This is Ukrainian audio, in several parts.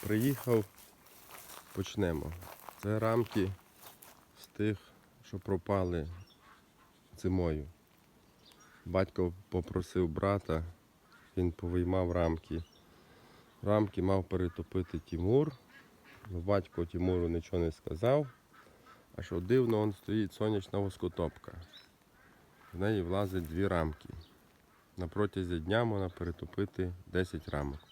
приїхав, почнемо. Це рамки з тих, що пропали зимою. Батько попросив брата, він повиймав рамки. Рамки мав перетопити Тімур. Батько Тімуру нічого не сказав. А що дивно, он стоїть сонячна воскотопка. В неї влазить дві рамки. На протязі дня можна перетопити 10 рамок.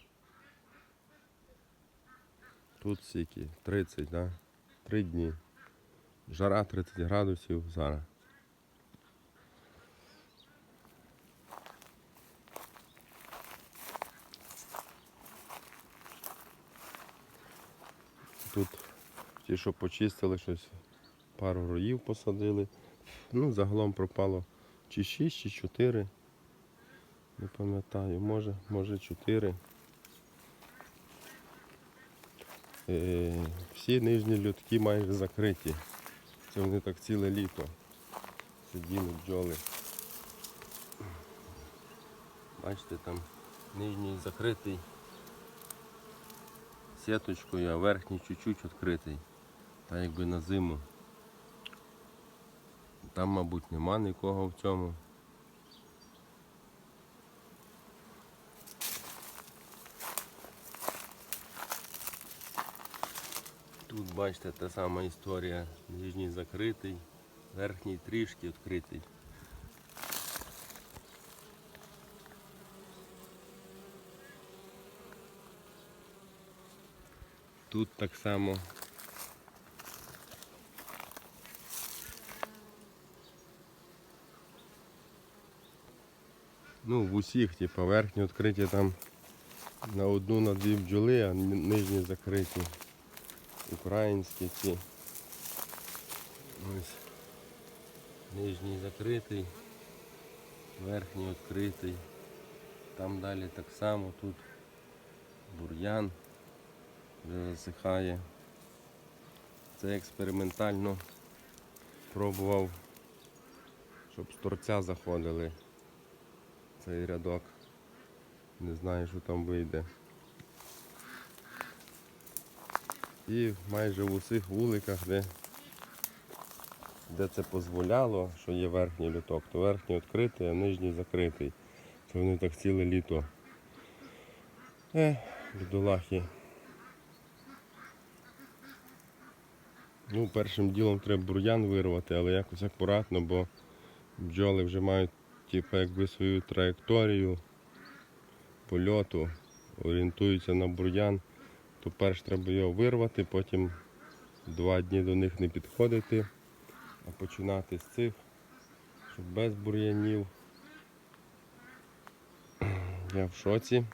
Тут стільки 30, да? 3 дні. Жара 30 градусів зараз. Тут ті, що почистили щось, пару роїв посадили. Ну, загалом пропало чи 6, чи 4. Не пам'ятаю, може, може 4. Е, всі нижні льотки майже закриті. Це вони так ціле літо. Сиділи бджоли. Бачите, там нижній закритий сіточкою, а верхній чуть-чуть відкритий. Та якби на зиму. Там, мабуть, нема нікого в цьому. Тут бачите та сама історія. Нижній закритий, верхній трішки відкритий. Тут так само. Ну, в усіх, типу, верхні відкриті там на одну, на дві бджоли, а нижні закриті. Українські ці. Ось. Нижній закритий, верхній відкритий. Там далі так само, тут бур'ян вже засихає. Це експериментально пробував, щоб з торця заходили цей рядок. Не знаю, що там вийде. І майже в усіх вуликах, де, де це дозволяло, що є верхній люток, то верхній відкритий, а нижній закритий. Це вони так ціле літо. Е, бідолахи. Ну, першим ділом треба бур'ян вирвати, але якось акуратно, бо бджоли вже мають типу, якби свою траєкторію польоту, орієнтуються на бур'ян, то перш треба його вирвати, потім два дні до них не підходити, а починати з цих, щоб без бур'янів. Я в шоці.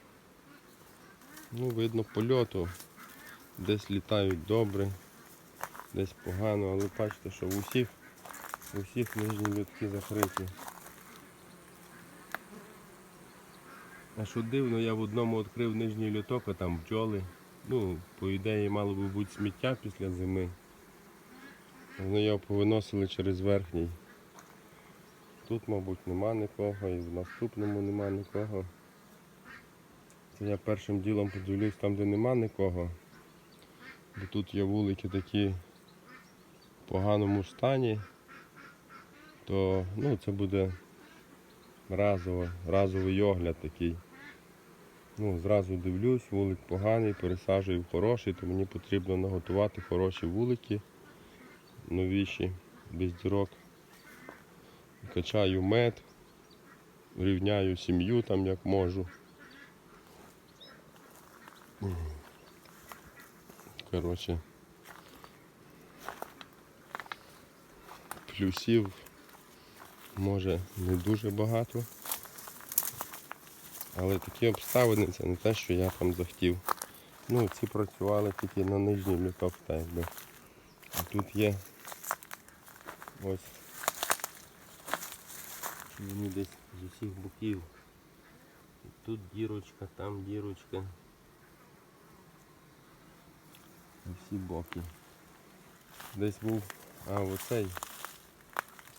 Ну, видно польоту. Десь літають добре, десь погано, але бачите, що в усіх, в усіх нижні льотки закриті. А що дивно, я в одному відкрив нижній льоток, а там бджоли. Ну, по ідеї мало би бути сміття після зими. Вони його повиносили через верхній. Тут, мабуть, нема нікого, і в наступному нема нікого. Це я першим ділом подивлюсь там, де нема нікого. Бо тут є вулики такі в поганому стані, то ну, це буде разово, разовий огляд такий. Ну, зразу дивлюсь, вулик поганий, пересаджую в хороший, то мені потрібно наготувати хороші вулики, новіші, без дірок. Качаю мед, рівняю сім'ю там як можу. Коротше. Плюсів може не дуже багато. Але такі обставини це не те, що я там захотів. Ну, ці працювали тільки на нижній літок, так якби. А тут є ось мені десь з усіх боків. Тут дірочка, там дірочка. На всі боки. Десь був, а оцей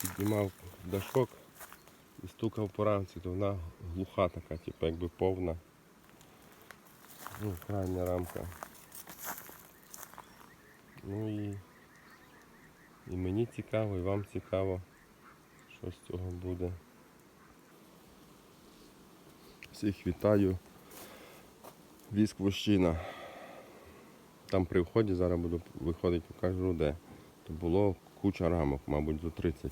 піднімав дашок і стукав по рамці, то вона глуха така, типу якби повна. Ну, крайня рамка. Ну і, і мені цікаво, і вам цікаво, що з цього буде. Всіх вітаю. Віск Вощина. Там при вході зараз буду виходити, покажу де. То було куча рамок, мабуть, зо 30.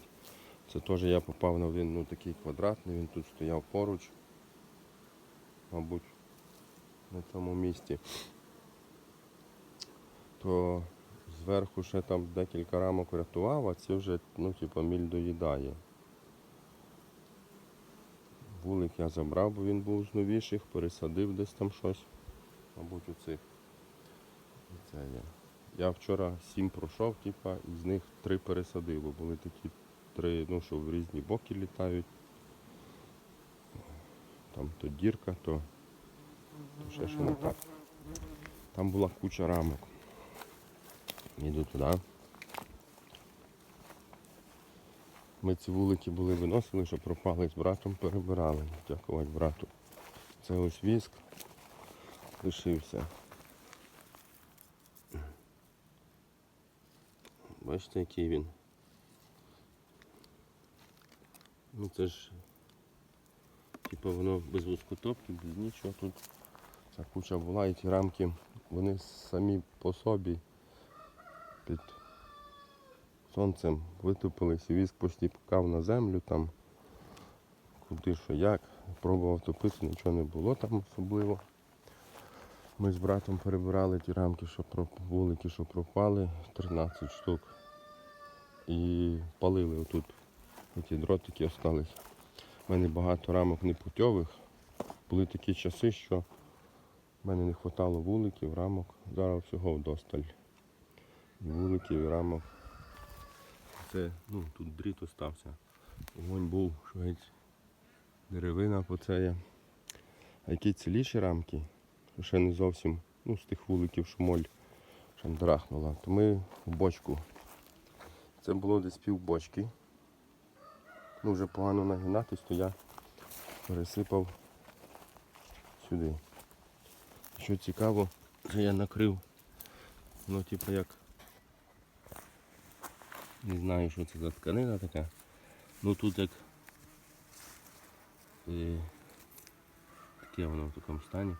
Це теж я попав на він ну, такий квадратний, він тут стояв поруч. Мабуть, на цьому місці. То зверху ще там декілька рамок врятував, а це вже ну, типу, міль доїдає. Вулик я забрав, бо він був з новіших, пересадив десь там щось. Мабуть, у цих. Це я. Я вчора сім пройшов, типа, і з них три пересадив, бо були такі три, ну, що в різні боки літають. Там то дірка, то, то ще що не так. Там була куча рамок. Іду туди. Ми ці вулики були виносили, що пропали з братом, перебирали. Дякувати брату. Це ось віск лишився. Бачите, який він. Ну це ж типу воно без воскотопки, без нічого тут. Ця куча була і ті рамки, вони самі по собі під сонцем витопились і віск почти пукав на землю там. Куди що як. Пробував топити, нічого не було там особливо. Ми з братом перебирали ті рамки, що вулики, що пропали, 13 штук. І палили отут. Ті дротики остались. У мене багато рамок непутьових. Були такі часи, що в мене не вистачало вуликів, рамок. Зараз всього вдосталь. Вуликів, і рамок. Це, ну, тут дріт остався. Вогонь був, що геть деревина по це є. А які ціліші рамки, що ще не зовсім, ну, з тих вуликів, що моль ще драхнула, то ми в бочку. Це було десь пів бочки. Ну, вже погано нагинатись, то я пересипав сюди. Що цікаво, що я накрив, ну типу як не знаю, що це за тканина така. Ну тут як е, таке воно в такому стані.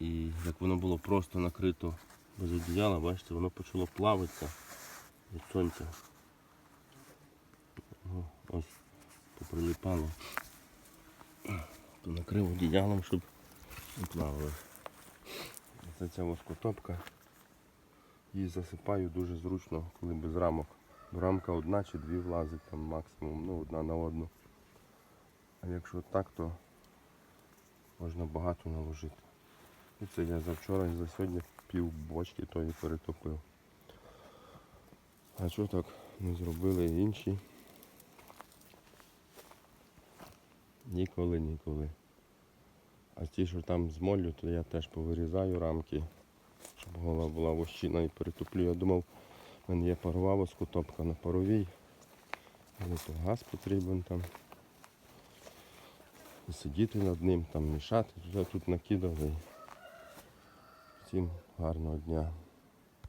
І як воно було просто накрито без одіяла, бачите, воно почало плавитися від сонця. Ось поприлипало. То накрив одіялом, щоб не плавало. Це ця воскотопка. Її засипаю дуже зручно, коли без рамок. Рамка одна чи дві влазить там максимум, ну одна на одну. А якщо так, то можна багато наложити. І це я завчора і за сьогодні пів бочки тої перетопив. А що так не зробили інші? Ніколи, ніколи. А ті, що там з моллю, то я теж повирізаю рамки, щоб голова була вощина і перетоплю. Я думав, в мене є парова воскотопка на паровій. Але то газ потрібен там. І сидіти над ним, там мішати, туди тут накидали. Всім гарного дня.